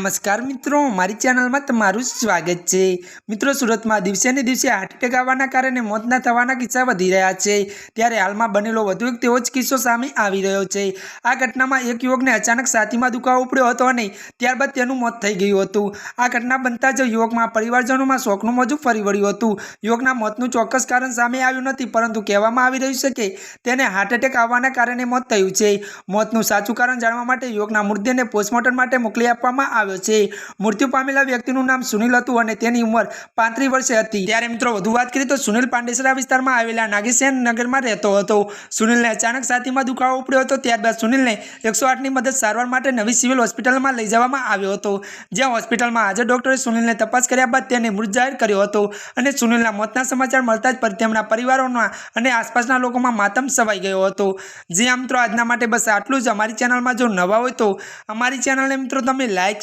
નમસ્કાર મિત્રો, મારી ચેનલમાં તમારું સ્વાગત છે. મિત્રો, સુરતમાં દિવસે ને દિવસે હાર્ટ એટેક આવવાના કારણે મોતના થવાના કિસ્સા વધી રહ્યા છે. ત્યારે હાલમાં બનેલો વધુ એક તેવો જ કિસ્સો સામે આવી રહ્યો છે. આ ઘટનામાં એક યુવકને અચાનક છાતીમાં દુખાવો ઉપડ્યો હતો અને ત્યારબાદ તેનું મોત થઈ ગયું હતું. આ ઘટના બનતા જ યુવકમાં પરિવારજનોમાં શોકનું મોજું ફરી વળ્યું હતું. યુવકના મોતનું ચોક્કસ કારણ સામે આવ્યું નથી, પરંતુ કહેવામાં આવી રહ્યું છે કે તેને હાર્ટ એટેક આવવાના કારણે મોત થયું છે. મોતનું સાચું કારણ જાણવા માટે યુવકના મૃતદેહને પોસ્ટમોર્ટમ માટે મોકલી આપવામાં આવ્યો છે. મૃત્યુ પામેલા વ્યક્તિનું નામ સુનિલ હતું અને તેની ઉંમર પાંત્રીસ વર્ષે હતી. ત્યારે મિત્રો વધુ વાત કરીએ તો સુનિલ પાંડેસરા વિસ્તારમાં આવેલા નાગેસેન નગરમાં રહેતો હતો. સુનિલને અચાનક છાતીમાં દુખાવો ઉપડ્યો હતો. ત્યારબાદ સુનિલને એકસો આઠની મદદ સારવાર માટે નવી સિવિલ હોસ્પિટલમાં લઈ જવામાં આવ્યો હતો. જ્યાં હોસ્પિટલમાં હાજર ડોક્ટરે સુનિલને તપાસ કર્યા બાદ તેને મૃત જાહેર કર્યો હતો અને સુનિલના મોતના સમાચાર મળતા જ તેમના પરિવારોમાં અને આસપાસના લોકોમાં માતમ સવાઈ ગયો હતો. જે મિત્રો, આજના માટે બસ આટલું જ. અમારી ચેનલમાં જો નવા હોય તો અમારી ચેનલને મિત્રો તમે લાઇક